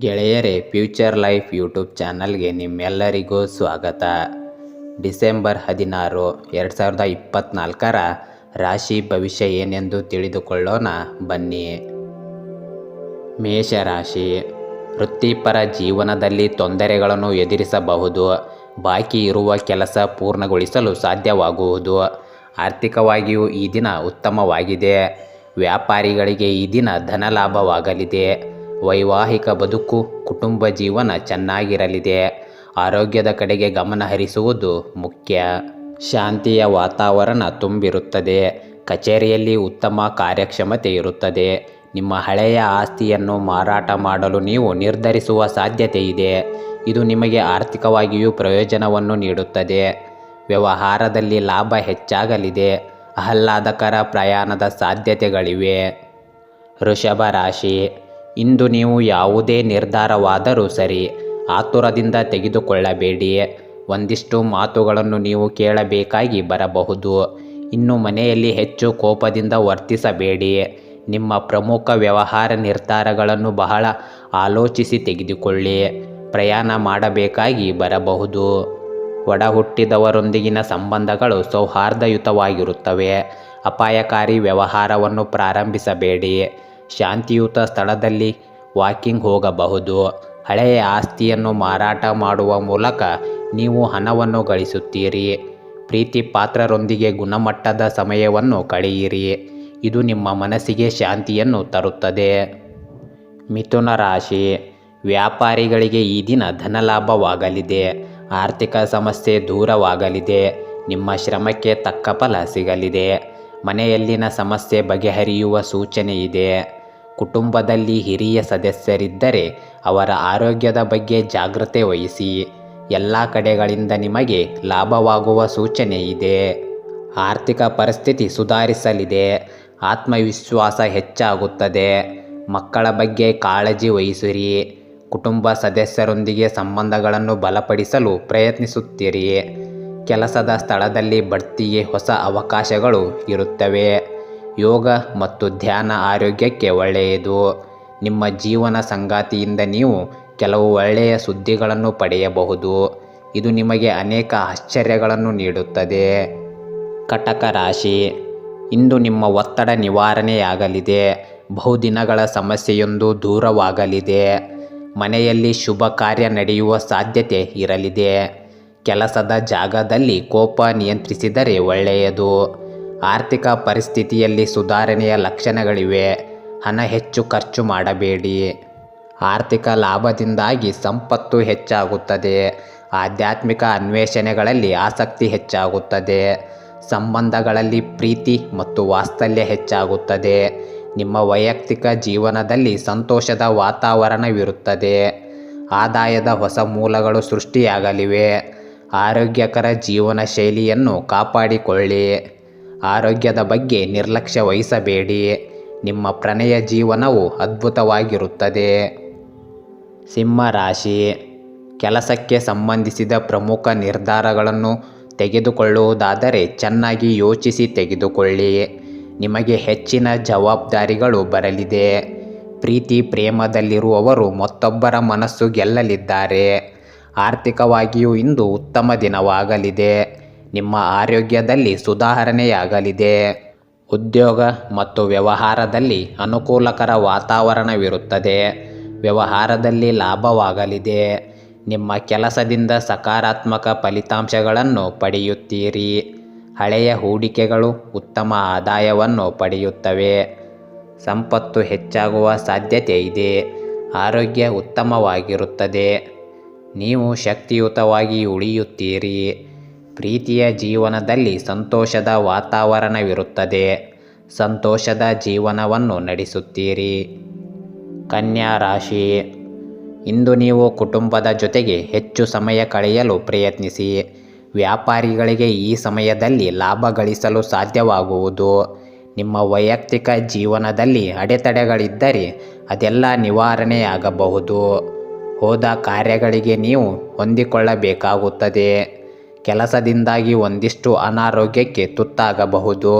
ಗೆಳೆಯರೇ, future life YouTube ಚಾನಲ್ಗೆ ನಿಮ್ಮೆಲ್ಲರಿಗೂ ಸ್ವಾಗತ. ಡಿಸೆಂಬರ್ ಹದಿನಾರು, ಎರಡು ಸಾವಿರದ ಇಪ್ಪತ್ತ್ನಾಲ್ಕರ ರಾಶಿ ಭವಿಷ್ಯ ಏನೆಂದು ತಿಳಿದುಕೊಳ್ಳೋಣ, ಬನ್ನಿ. ಮೇಷರಾಶಿ, ವೃತ್ತಿಪರ ಜೀವನದಲ್ಲಿ ತೊಂದರೆಗಳನ್ನು ಎದುರಿಸಬಹುದು. ಬಾಕಿ ಇರುವ ಕೆಲಸ ಪೂರ್ಣಗೊಳಿಸಲು ಸಾಧ್ಯವಾಗುವುದು. ಆರ್ಥಿಕವಾಗಿಯೂ ಈ ದಿನ ಉತ್ತಮವಾಗಿದೆ. ವ್ಯಾಪಾರಿಗಳಿಗೆ ಈ ದಿನ ಧನಲಾಭವಾಗಲಿದೆ. ವೈವಾಹಿಕ ಬದುಕು ಕುಟುಂಬ ಜೀವನ ಚೆನ್ನಾಗಿರಲಿದೆ. ಆರೋಗ್ಯದ ಕಡೆಗೆ ಗಮನ ಹರಿಸುವುದು ಮುಖ್ಯ. ಶಾಂತಿಯ ವಾತಾವರಣ ತುಂಬಿರುತ್ತದೆ. ಕಚೇರಿಯಲ್ಲಿ ಉತ್ತಮ ಕಾರ್ಯಕ್ಷಮತೆ ಇರುತ್ತದೆ. ನಿಮ್ಮ ಹಳೆಯ ಆಸ್ತಿಯನ್ನು ಮಾರಾಟ ಮಾಡಲು ನೀವು ನಿರ್ಧರಿಸುವ ಸಾಧ್ಯತೆ ಇದೆ. ಇದು ನಿಮಗೆ ಆರ್ಥಿಕವಾಗಿಯೂ ಪ್ರಯೋಜನವನ್ನು ನೀಡುತ್ತದೆ. ವ್ಯವಹಾರದಲ್ಲಿ ಲಾಭ ಹೆಚ್ಚಾಗಲಿದೆ. ಆಹ್ಲಾದಕರ ಪ್ರಯಾಣದ ಸಾಧ್ಯತೆಗಳಿವೆ. ವೃಷಭ ರಾಶಿ. ಇಂದು ನೀವು ಯಾವುದೇ ನಿರ್ಧಾರವಾದರೂ ಸರಿ, ಆತುರದಿಂದ ತೆಗೆದುಕೊಳ್ಳಬೇಡಿ ಒಂದಿಷ್ಟು ಮಾತುಗಳನ್ನು ನೀವು ಕೇಳಬೇಕಾಗಿ ಬರಬಹುದು. ಇನ್ನು ಮನೆಯಲ್ಲಿ ಹೆಚ್ಚು ಕೋಪದಿಂದ ವರ್ತಿಸಬೇಡಿ ನಿಮ್ಮ ಪ್ರಮುಖ ವ್ಯವಹಾರ ನಿರ್ಧಾರಗಳನ್ನು ಬಹಳ ಆಲೋಚಿಸಿ ತೆಗೆದುಕೊಳ್ಳಿ. ಪ್ರಯಾಣ ಮಾಡಬೇಕಾಗಿ ಬರಬಹುದು. ಒಡ ಹುಟ್ಟಿದವರೊಂದಿಗಿನ ಸಂಬಂಧಗಳು ಸೌಹಾರ್ದಯುತವಾಗಿರುತ್ತವೆ. ಅಪಾಯಕಾರಿ ವ್ಯವಹಾರವನ್ನು ಪ್ರಾರಂಭಿಸಬೇಡಿ ಶಾಂತಿಯುತ ಸ್ಥಳದಲ್ಲಿ ವಾಕಿಂಗ್ ಹೋಗಬಹುದು. ಹಳೆಯ ಆಸ್ತಿಯನ್ನು ಮಾರಾಟ ಮಾಡುವ ಮೂಲಕ ನೀವು ಹಣವನ್ನು ಗಳಿಸುತ್ತೀರಿ. ಪ್ರೀತಿ ಪಾತ್ರರೊಂದಿಗೆ ಗುಣಮಟ್ಟದ ಸಮಯವನ್ನು ಕಳೆಯಿರಿ. ಇದು ನಿಮ್ಮ ಮನಸ್ಸಿಗೆ ಶಾಂತಿಯನ್ನು ತರುತ್ತದೆ. ಮಿಥುನ ರಾಶಿ. ವ್ಯಾಪಾರಿಗಳಿಗೆ ಈ ದಿನ ಧನಲಾಭವಾಗಲಿದೆ. ಆರ್ಥಿಕ ಸಮಸ್ಯೆ ದೂರವಾಗಲಿದೆ. ನಿಮ್ಮ ಶ್ರಮಕ್ಕೆ ತಕ್ಕ ಫಲ ಸಿಗಲಿದೆ. ಮನೆಯಲ್ಲಿನ ಸಮಸ್ಯೆ ಬಗೆಹರಿಯುವ ಸೂಚನೆ ಇದೆ. ಕುಟುಂಬದಲ್ಲಿ ಹಿರಿಯ ಸದಸ್ಯರಿದ್ದರೆ ಅವರ ಆರೋಗ್ಯದ ಬಗ್ಗೆ ಜಾಗ್ರತೆ ವಹಿಸಿ. ಎಲ್ಲ ಕಡೆಗಳಿಂದ ನಿಮಗೆ ಲಾಭವಾಗುವ ಸೂಚನೆ ಇದೆ. ಆರ್ಥಿಕ ಪರಿಸ್ಥಿತಿ ಸುಧಾರಿಸಲಿದೆ. ಆತ್ಮವಿಶ್ವಾಸ ಹೆಚ್ಚಾಗುತ್ತದೆ. ಮಕ್ಕಳ ಬಗ್ಗೆ ಕಾಳಜಿ ವಹಿಸಿರಿ. ಕುಟುಂಬ ಸದಸ್ಯರೊಂದಿಗೆ ಸಂಬಂಧಗಳನ್ನು ಬಲಪಡಿಸಲು ಪ್ರಯತ್ನಿಸುತ್ತೀರಿ. ಕೆಲಸದ ಸ್ಥಳದಲ್ಲಿ ಬಡ್ತಿಗೆ ಹೊಸ ಅವಕಾಶಗಳು ಇರುತ್ತವೆ. ಯೋಗ ಮತ್ತು ಧ್ಯಾನ ಆರೋಗ್ಯಕ್ಕೆ ಒಳ್ಳೆಯದು. ನಿಮ್ಮ ಜೀವನ ಸಂಗಾತಿಯಿಂದ ನೀವು ಕೆಲವು ಒಳ್ಳೆಯ ಸುದ್ದಿಗಳನ್ನು ಪಡೆಯಬಹುದು. ಇದು ನಿಮಗೆ ಅನೇಕ ಆಶ್ಚರ್ಯಗಳನ್ನು ನೀಡುತ್ತದೆ. ಕಟಕ ರಾಶಿ. ಇಂದು ನಿಮ್ಮ ಒತ್ತಡ ನಿವಾರಣೆಯಾಗಲಿದೆ. ಬಹುದಿನಗಳ ಸಮಸ್ಯೆಯೊಂದು ದೂರವಾಗಲಿದೆ. ಮನೆಯಲ್ಲಿ ಶುಭ ಕಾರ್ಯ ನಡೆಯುವ ಸಾಧ್ಯತೆ ಇರಲಿದೆ. ಕೆಲಸದ ಜಾಗದಲ್ಲಿ ಕೋಪ ನಿಯಂತ್ರಿಸಿದರೆ ಒಳ್ಳೆಯದು. ಆರ್ಥಿಕ ಪರಿಸ್ಥಿತಿಯಲ್ಲಿ ಸುಧಾರಣೆಯ ಲಕ್ಷಣಗಳಿವೆ. ಹಣ ಹೆಚ್ಚು ಖರ್ಚು ಮಾಡಬೇಡಿ. ಆರ್ಥಿಕ ಲಾಭದಿಂದಾಗಿ ಸಂಪತ್ತು ಹೆಚ್ಚಾಗುತ್ತದೆ. ಆಧ್ಯಾತ್ಮಿಕ ಅನ್ವೇಷಣೆಗಳಲ್ಲಿ ಆಸಕ್ತಿ ಹೆಚ್ಚಾಗುತ್ತದೆ. ಸಂಬಂಧಗಳಲ್ಲಿ ಪ್ರೀತಿ ಮತ್ತು ವಾತ್ಸಲ್ಯ ಹೆಚ್ಚಾಗುತ್ತದೆ. ನಿಮ್ಮ ವೈಯಕ್ತಿಕ ಜೀವನದಲ್ಲಿ ಸಂತೋಷದ ವಾತಾವರಣವಿರುತ್ತದೆ. ಆದಾಯದ ಹೊಸ ಮೂಲಗಳು ಸೃಷ್ಟಿಯಾಗಲಿವೆ. ಆರೋಗ್ಯಕರ ಜೀವನ ಶೈಲಿಯನ್ನು ಕಾಪಾಡಿಕೊಳ್ಳಿ. ಆರೋಗ್ಯದ ಬಗ್ಗೆ ನಿರ್ಲಕ್ಷ್ಯ ವಹಿಸಬೇಡಿ ನಿಮ್ಮ ಪ್ರಣಯ ಜೀವನವು ಅದ್ಭುತವಾಗಿರುತ್ತದೆ. ಸಿಂಹ ರಾಶಿ ಕೆಲಸಕ್ಕೆ ಸಂಬಂಧಿಸಿದ ಪ್ರಮುಖ ನಿರ್ಧಾರಗಳನ್ನು ತೆಗೆದುಕೊಳ್ಳುವುದಾದರೆ ಚೆನ್ನಾಗಿ ಯೋಚಿಸಿ ತೆಗೆದುಕೊಳ್ಳಿ ನಿಮಗೆ ಹೆಚ್ಚಿನ ಜವಾಬ್ದಾರಿಗಳು ಬರಲಿದೆ. ಪ್ರೀತಿ ಪ್ರೇಮದಲ್ಲಿರುವವರು ಮತ್ತೊಬ್ಬರ ಮನಸ್ಸು ಗೆಲ್ಲಲಿದ್ದಾರೆ. ಆರ್ಥಿಕವಾಗಿಯೂ ಇಂದು ಉತ್ತಮ ದಿನವಾಗಲಿದೆ. ನಿಮ್ಮ ಆರೋಗ್ಯದಲ್ಲಿ ಸುಧಾರಣೆಯಾಗಲಿದೆ. ಉದ್ಯೋಗ ಮತ್ತು ವ್ಯವಹಾರದಲ್ಲಿ ಅನುಕೂಲಕರ ವಾತಾವರಣವಿರುತ್ತದೆ. ವ್ಯವಹಾರದಲ್ಲಿ ಲಾಭವಾಗಲಿದೆ. ನಿಮ್ಮ ಕೆಲಸದಿಂದ ಸಕಾರಾತ್ಮಕ ಫಲಿತಾಂಶಗಳನ್ನು ಪಡೆಯುತ್ತೀರಿ. ಹಳೆಯ ಹೂಡಿಕೆಗಳು ಉತ್ತಮ ಆದಾಯವನ್ನು ಪಡೆಯುತ್ತವೆ. ಸಂಪತ್ತು ಹೆಚ್ಚಾಗುವ ಸಾಧ್ಯತೆ ಇದೆ. ಆರೋಗ್ಯ ಉತ್ತಮವಾಗಿರುತ್ತದೆ. ನೀವು ಶಕ್ತಿಯುತವಾಗಿ ಉಳಿಯುತ್ತೀರಿ. ಪ್ರೀತಿಯ ಜೀವನದಲ್ಲಿ ಸಂತೋಷದ ವಾತಾವರಣವಿರುತ್ತದೆ. ಸಂತೋಷದ ಜೀವನವನ್ನು ನಡೆಸುತ್ತೀರಿ. ಕನ್ಯಾ ರಾಶಿ, ಇಂದು ನೀವು ಕುಟುಂಬದ ಜೊತೆಗೆ ಹೆಚ್ಚು ಸಮಯ ಕಳೆಯಲು ಪ್ರಯತ್ನಿಸಿ. ವ್ಯಾಪಾರಿಗಳಿಗೆ ಈ ಸಮಯದಲ್ಲಿ ಲಾಭ ಗಳಿಸಲು ಸಾಧ್ಯವಾಗುವುದು. ನಿಮ್ಮ ವೈಯಕ್ತಿಕ ಜೀವನದಲ್ಲಿ ಅಡೆತಡೆಗಳಿದ್ದರೆ ಅದೆಲ್ಲ ನಿವಾರಣೆಯಾಗಬಹುದು. ಹೋದ ಕಾರ್ಯಗಳಿಗೆ ನೀವು ಹೊಂದಿಕೊಳ್ಳಬೇಕಾಗುತ್ತದೆ. ಕೆಲಸದಿಂದಾಗಿ ಒಂದಿಷ್ಟು ಅನಾರೋಗ್ಯಕ್ಕೆ ತುತ್ತಾಗಬಹುದು.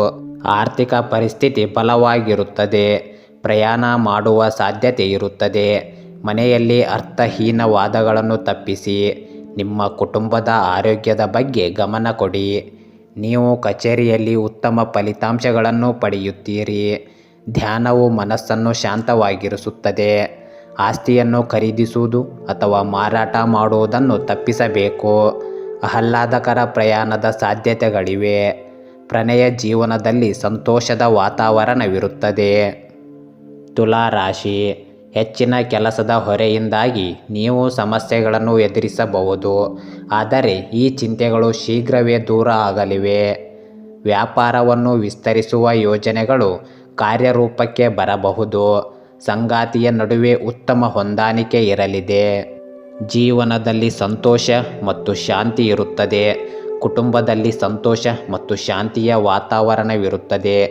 ಆರ್ಥಿಕ ಪರಿಸ್ಥಿತಿ ಬಲವಾಗಿರುತ್ತದೆ. ಪ್ರಯಾಣ ಮಾಡುವ ಸಾಧ್ಯತೆ ಇರುತ್ತದೆ. ಮನೆಯಲ್ಲಿ ಅರ್ಥಹೀನ ವಾದಗಳನ್ನು ತಪ್ಪಿಸಿ. ನಿಮ್ಮ ಕುಟುಂಬದ ಆರೋಗ್ಯದ ಬಗ್ಗೆ ಗಮನ ಕೊಡಿ. ನೀವು ಕಚೇರಿಯಲ್ಲಿ ಉತ್ತಮ ಫಲಿತಾಂಶಗಳನ್ನು ಪಡೆಯುತ್ತೀರಿ. ಧ್ಯಾನವು ಮನಸ್ಸನ್ನು ಶಾಂತವಾಗಿರಿಸುತ್ತದೆ. ಆಸ್ತಿಯನ್ನು ಖರೀದಿಸುವುದು ಅಥವಾ ಮಾರಾಟ ಮಾಡುವುದನ್ನು ತಪ್ಪಿಸಬೇಕು. ಆಹ್ಲಾದಕರ ಪ್ರಯಾಣದ ಸಾಧ್ಯತೆಗಳಿವೆ. ಪ್ರಣಯ ಜೀವನದಲ್ಲಿ ಸಂತೋಷದ ವಾತಾವರಣವಿರುತ್ತದೆ. ತುಲಾ ರಾಶಿ, ಹೆಚ್ಚಿನ ಕೆಲಸದ ಹೊರೆಯಿಂದಾಗಿ ನೀವು ಸಮಸ್ಯೆಗಳನ್ನು ಎದುರಿಸಬಹುದು. ಆದರೆ ಈ ಚಿಂತೆಗಳು ಶೀಘ್ರವೇ ದೂರ ಆಗಲಿವೆ. ವ್ಯಾಪಾರವನ್ನು ವಿಸ್ತರಿಸುವ ಯೋಜನೆಗಳು ಕಾರ್ಯರೂಪಕ್ಕೆ ಬರಬಹುದು. ಸಂಗಾತಿಯ ನಡುವೆ ಉತ್ತಮ ಹೊಂದಾಣಿಕೆ ಇರಲಿದೆ. ಜೀವನದಲ್ಲಿ ಸಂತೋಷ ಮತ್ತು ಶಾಂತಿ ಇರುತ್ತದೆ. ಕುಟುಂಬದಲ್ಲಿ ಸಂತೋಷ ಮತ್ತು ಶಾಂತಿಯ ವಾತಾವರಣವಿರುತ್ತದೆ.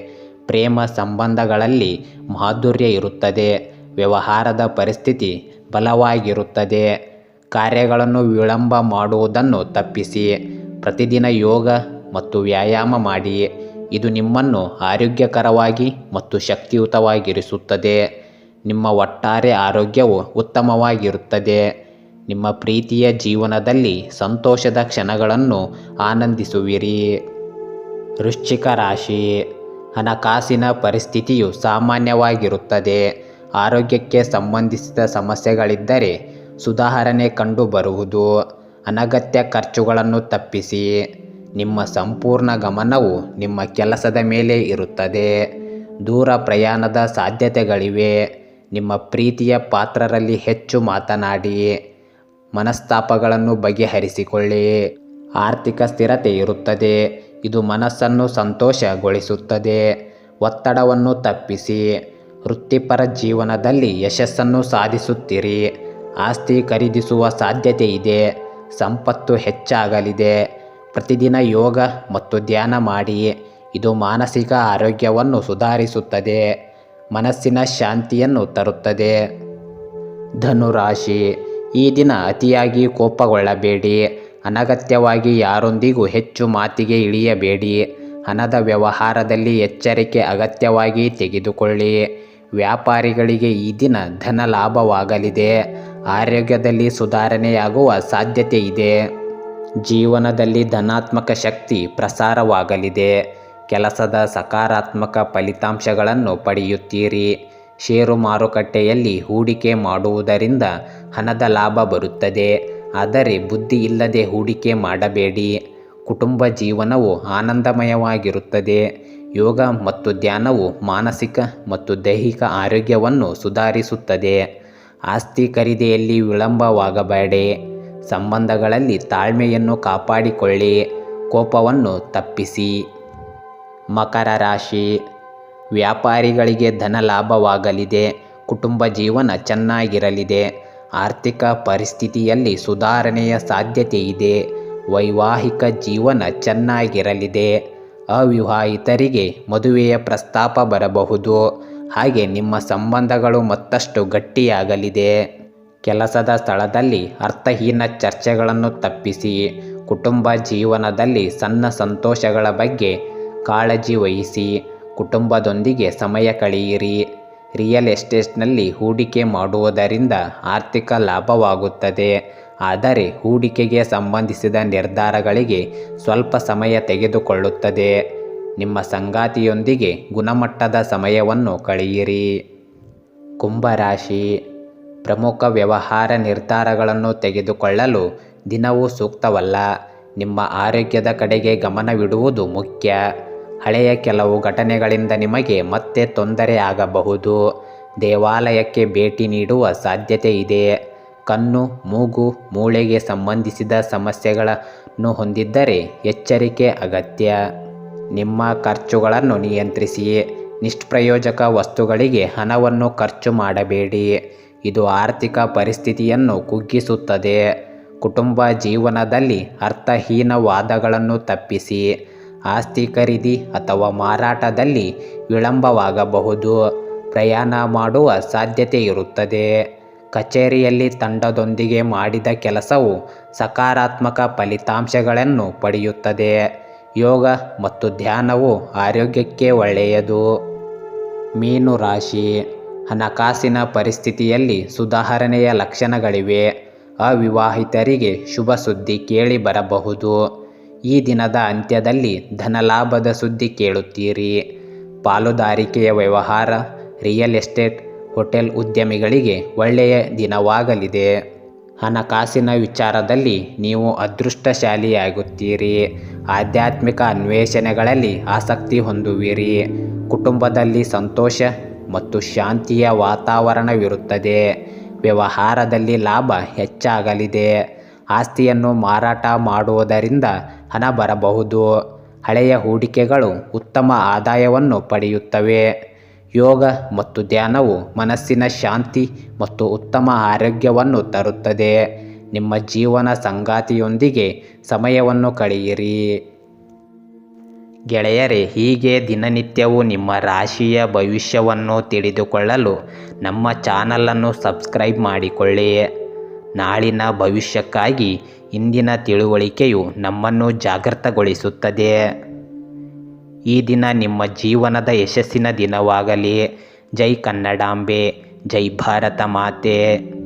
ಪ್ರೇಮ ಸಂಬಂಧಗಳಲ್ಲಿ ಮಾಧುರ್ಯ ಇರುತ್ತದೆ. ವ್ಯವಹಾರದ ಪರಿಸ್ಥಿತಿ ಬಲವಾಗಿರುತ್ತದೆ. ಕಾರ್ಯಗಳನ್ನು ವಿಳಂಬ ಮಾಡುವುದನ್ನು ತಪ್ಪಿಸಿ. ಪ್ರತಿದಿನ ಯೋಗ ಮತ್ತು ವ್ಯಾಯಾಮ ಮಾಡಿ. ಇದು ನಿಮ್ಮನ್ನು ಆರೋಗ್ಯಕರವಾಗಿ ಮತ್ತು ಶಕ್ತಿಯುತವಾಗಿರಿಸುತ್ತದೆ. ನಿಮ್ಮ ಒಟ್ಟಾರೆ ಆರೋಗ್ಯವು ಉತ್ತಮವಾಗಿರುತ್ತದೆ. ನಿಮ್ಮ ಪ್ರೀತಿಯ ಜೀವನದಲ್ಲಿ ಸಂತೋಷದ ಕ್ಷಣಗಳನ್ನು ಆನಂದಿಸುವಿರಿ. ವೃಶ್ಚಿಕ ರಾಶಿ, ಹಣಕಾಸಿನ ಪರಿಸ್ಥಿತಿಯು ಸಾಮಾನ್ಯವಾಗಿರುತ್ತದೆ. ಆರೋಗ್ಯಕ್ಕೆ ಸಂಬಂಧಿಸಿದ ಸಮಸ್ಯೆಗಳಿದ್ದರೆ ಸುಧಾರಣೆ ಕಂಡುಬರುವುದು. ಅನಗತ್ಯ ಖರ್ಚುಗಳನ್ನು ತಪ್ಪಿಸಿ. ನಿಮ್ಮ ಸಂಪೂರ್ಣ ಗಮನವು ನಿಮ್ಮ ಕೆಲಸದ ಮೇಲೆ ಇರುತ್ತದೆ. ದೂರ ಪ್ರಯಾಣದ ಸಾಧ್ಯತೆಗಳಿವೆ. ನಿಮ್ಮ ಪ್ರೀತಿಯ ಪಾತ್ರರಲ್ಲಿ ಹೆಚ್ಚು ಮಾತನಾಡಿ. ಮನಸ್ತಾಪಗಳನ್ನು ಬಗೆಹರಿಸಿಕೊಳ್ಳಿ. ಆರ್ಥಿಕ ಸ್ಥಿರತೆ ಇರುತ್ತದೆ. ಇದು ಮನಸ್ಸನ್ನು ಸಂತೋಷಗೊಳಿಸುತ್ತದೆ. ಒತ್ತಡವನ್ನು ತಪ್ಪಿಸಿ. ವೃತ್ತಿಪರ ಜೀವನದಲ್ಲಿ ಯಶಸ್ಸನ್ನು ಸಾಧಿಸುತ್ತೀರಿ. ಆಸ್ತಿ ಖರೀದಿಸುವ ಸಾಧ್ಯತೆ ಇದೆ. ಸಂಪತ್ತು ಹೆಚ್ಚಾಗಲಿದೆ. ಪ್ರತಿದಿನ ಯೋಗ ಮತ್ತು ಧ್ಯಾನ ಮಾಡಿ. ಇದು ಮಾನಸಿಕ ಆರೋಗ್ಯವನ್ನು ಸುಧಾರಿಸುತ್ತದೆ. ಮನಸ್ಸಿನ ಶಾಂತಿಯನ್ನು ತರುತ್ತದೆ. ಧನುರಾಶಿ. ಈ ದಿನ ಅತಿಯಾಗಿ ಕೋಪಗೊಳ್ಳಬೇಡಿ. ಅನಗತ್ಯವಾಗಿ ಯಾರೊಂದಿಗೂ ಹೆಚ್ಚು ಮಾತಿಗೆ ಇಳಿಯಬೇಡಿ. ಹಣದ ವ್ಯವಹಾರದಲ್ಲಿ ಎಚ್ಚರಿಕೆ ಅಗತ್ಯವಾಗಿ ತೆಗೆದುಕೊಳ್ಳಿ. ವ್ಯಾಪಾರಿಗಳಿಗೆ ಈ ದಿನ ಧನ ಲಾಭವಾಗಲಿದೆ. ಆರೋಗ್ಯದಲ್ಲಿ ಸುಧಾರಣೆಯಾಗುವ ಸಾಧ್ಯತೆ ಇದೆ. ಜೀವನದಲ್ಲಿ ಧನಾತ್ಮಕ ಶಕ್ತಿ ಪ್ರಸಾರವಾಗಲಿದೆ. ಕೆಲಸದ ಸಕಾರಾತ್ಮಕ ಫಲಿತಾಂಶಗಳನ್ನು ಪಡೆಯುತ್ತೀರಿ. ಷೇರು ಮಾರುಕಟ್ಟೆಯಲ್ಲಿ ಹೂಡಿಕೆ ಮಾಡುವುದರಿಂದ ಹಣದ ಲಾಭ ಬರುತ್ತದೆ. ಆದರೆ ಬುದ್ಧಿ ಇಲ್ಲದೆ ಹೂಡಿಕೆ ಮಾಡಬೇಡಿ. ಕುಟುಂಬ ಜೀವನವು ಆನಂದಮಯವಾಗಿರುತ್ತದೆ. ಯೋಗ ಮತ್ತು ಧ್ಯಾನವು ಮಾನಸಿಕ ಮತ್ತು ದೈಹಿಕ ಆರೋಗ್ಯವನ್ನು ಸುಧಾರಿಸುತ್ತದೆ. ಆಸ್ತಿ ಖರೀದಿಯಲ್ಲಿ ವಿಳಂಬವಾಗಬೇಡಿ. ಸಂಬಂಧಗಳಲ್ಲಿ ತಾಳ್ಮೆಯನ್ನು ಕಾಪಾಡಿಕೊಳ್ಳಿ. ಕೋಪವನ್ನು ತಪ್ಪಿಸಿ. ಮಕರ ರಾಶಿ ವ್ಯಾಪಾರಿಗಳಿಗೆ ಧನ ಲಾಭವಾಗಲಿದೆ. ಕುಟುಂಬ ಜೀವನ ಚೆನ್ನಾಗಿರಲಿದೆ. ಆರ್ಥಿಕ ಪರಿಸ್ಥಿತಿಯಲ್ಲಿ ಸುಧಾರಣೆಯ ಸಾಧ್ಯತೆ ಇದೆ. ವೈವಾಹಿಕ ಜೀವನ ಚೆನ್ನಾಗಿರಲಿದೆ. ಅವಿವಾಹಿತರಿಗೆ ಮದುವೆಯ ಪ್ರಸ್ತಾಪ ಬರಬಹುದು. ಹಾಗೆ ನಿಮ್ಮ ಸಂಬಂಧಗಳು ಮತ್ತಷ್ಟು ಗಟ್ಟಿಯಾಗಲಿದೆ. ಕೆಲಸದ ಸ್ಥಳದಲ್ಲಿ ಅರ್ಥಹೀನ ಚರ್ಚೆಗಳನ್ನು ತಪ್ಪಿಸಿ. ಕುಟುಂಬ ಜೀವನದಲ್ಲಿ ಸಣ್ಣ ಸಂತೋಷಗಳ ಬಗ್ಗೆ ಕಾಳಜಿ ವಹಿಸಿ. ಕುಟುಂಬದೊಂದಿಗೆ ಸಮಯ ಕಳೆಯಿರಿ. ರಿಯಲ್ ಎಸ್ಟೇಟ್ನಲ್ಲಿ ಹೂಡಿಕೆ ಮಾಡುವುದರಿಂದ ಆರ್ಥಿಕ ಲಾಭವಾಗುತ್ತದೆ. ಆದರೆ ಹೂಡಿಕೆಗೆ ಸಂಬಂಧಿಸಿದ ನಿರ್ಧಾರಗಳಿಗೆ ಸ್ವಲ್ಪ ಸಮಯ ತೆಗೆದುಕೊಳ್ಳುತ್ತದೆ. ನಿಮ್ಮ ಸಂಗಾತಿಯೊಂದಿಗೆ ಗುಣಮಟ್ಟದ ಸಮಯವನ್ನು ಕಳೆಯಿರಿ. ಕುಂಭರಾಶಿ ಪ್ರಮುಖ ವ್ಯವಹಾರ ನಿರ್ಧಾರಗಳನ್ನು ತೆಗೆದುಕೊಳ್ಳಲು ದಿನವೂ ಸೂಕ್ತವಲ್ಲ. ನಿಮ್ಮ ಆರೋಗ್ಯದ ಕಡೆಗೆ ಗಮನವಿಡುವುದು ಮುಖ್ಯ. ಹಳೆಯ ಕೆಲವು ಘಟನೆಗಳಿಂದ ನಿಮಗೆ ಮತ್ತೆ ತೊಂದರೆ ಆಗಬಹುದು. ದೇವಾಲಯಕ್ಕೆ ಭೇಟಿ ನೀಡುವ ಸಾಧ್ಯತೆ ಇದೆ. ಕಣ್ಣು, ಮೂಗು, ಮೂಳೆಗೆ ಸಂಬಂಧಿಸಿದ ಸಮಸ್ಯೆಗಳನ್ನು ಹೊಂದಿದ್ದರೆ ಎಚ್ಚರಿಕೆ ಅಗತ್ಯ. ನಿಮ್ಮ ಖರ್ಚುಗಳನ್ನು ನಿಯಂತ್ರಿಸಿ. ನಿಷ್ಪ್ರಯೋಜಕ ವಸ್ತುಗಳಿಗೆ ಹಣವನ್ನು ಖರ್ಚು ಮಾಡಬೇಡಿ. ಇದು ಆರ್ಥಿಕ ಪರಿಸ್ಥಿತಿಯನ್ನು ಕುಗ್ಗಿಸುತ್ತದೆ. ಕುಟುಂಬ ಜೀವನದಲ್ಲಿ ಅರ್ಥಹೀನವಾದಗಳನ್ನು ತಪ್ಪಿಸಿ. ಆಸ್ತಿ ಖರೀದಿ ಅಥವಾ ಮಾರಾಟದಲ್ಲಿ ವಿಳಂಬವಾಗಬಹುದು. ಪ್ರಯಾಣ ಮಾಡುವ ಸಾಧ್ಯತೆ ಇರುತ್ತದೆ. ಕಚೇರಿಯಲ್ಲಿ ತಂಡದೊಂದಿಗೆ ಮಾಡಿದ ಕೆಲಸವು ಸಕಾರಾತ್ಮಕ ಫಲಿತಾಂಶಗಳನ್ನು ಪಡೆಯುತ್ತದೆ. ಯೋಗ ಮತ್ತು ಧ್ಯಾನವು ಆರೋಗ್ಯಕ್ಕೆ ಒಳ್ಳೆಯದು. ಮೀನು ರಾಶಿ. ಹಣಕಾಸಿನ ಪರಿಸ್ಥಿತಿಯಲ್ಲಿ ಸುಧಾರಣೆಯ ಲಕ್ಷಣಗಳಿವೆ. ಅವಿವಾಹಿತರಿಗೆ ಶುಭ ಸುದ್ದಿ ಕೇಳಿ ಬರಬಹುದು. ಈ ದಿನದ ಅಂತ್ಯದಲ್ಲಿ ಧನಲಾಭದ ಸುದ್ದಿ ಕೇಳುತ್ತೀರಿ. ಪಾಲುದಾರಿಕೆಯ ವ್ಯವಹಾರ, ರಿಯಲ್ ಎಸ್ಟೇಟ್, ಹೋಟೆಲ್ ಉದ್ಯಮಿಗಳಿಗೆ ಒಳ್ಳೆಯ ದಿನವಾಗಲಿದೆ. ಹಣಕಾಸಿನ ವಿಚಾರದಲ್ಲಿ ನೀವು ಅದೃಷ್ಟಶಾಲಿಯಾಗುತ್ತೀರಿ. ಆಧ್ಯಾತ್ಮಿಕ ಅನ್ವೇಷಣೆಗಳಲ್ಲಿ ಆಸಕ್ತಿ ಹೊಂದುವಿರಿ. ಕುಟುಂಬದಲ್ಲಿ ಸಂತೋಷ ಮತ್ತು ಶಾಂತಿಯ ವಾತಾವರಣವಿರುತ್ತದೆ. ವ್ಯವಹಾರದಲ್ಲಿ ಲಾಭ ಹೆಚ್ಚಾಗಲಿದೆ. ಆಸ್ತಿಯನ್ನು ಮಾರಾಟ ಮಾಡುವುದರಿಂದ ಹಣ ಬರಬಹುದು. ಹಳೆಯ ಹೂಡಿಕೆಗಳು ಉತ್ತಮ ಆದಾಯವನ್ನು ಪಡೆಯುತ್ತವೆ. ಯೋಗ ಮತ್ತು ಧ್ಯಾನವು ಮನಸ್ಸಿನ ಶಾಂತಿ ಮತ್ತು ಉತ್ತಮ ಆರೋಗ್ಯವನ್ನು ತರುತ್ತದೆ. ನಿಮ್ಮ ಜೀವನ ಸಂಗಾತಿಯೊಂದಿಗೆ ಸಮಯವನ್ನು ಕಳೆಯಿರಿ. ಗೆಳೆಯರೇ, ಹೀಗೆ ದಿನನಿತ್ಯವೂ ನಿಮ್ಮ ರಾಶಿಯ ಭವಿಷ್ಯವನ್ನು ತಿಳಿದುಕೊಳ್ಳಲು ನಮ್ಮ ಚಾನಲನ್ನು ಸಬ್ಸ್ಕ್ರೈಬ್ ಮಾಡಿಕೊಳ್ಳಿ. ನಾಳಿನ ಭವಿಷ್ಯಕ್ಕಾಗಿ ಇಂದಿನ ತಿಳುವಳಿಕೆಯು ನಮ್ಮನ್ನು ಜಾಗೃತಗೊಳಿಸುತ್ತದೆ. ಈ ದಿನ ನಿಮ್ಮ ಜೀವನದ ಯಶಸ್ಸಿನ ದಿನವಾಗಲಿ. ಜೈ ಕನ್ನಡಾಂಬೆ, ಜೈ ಭಾರತ ಮಾತೆ.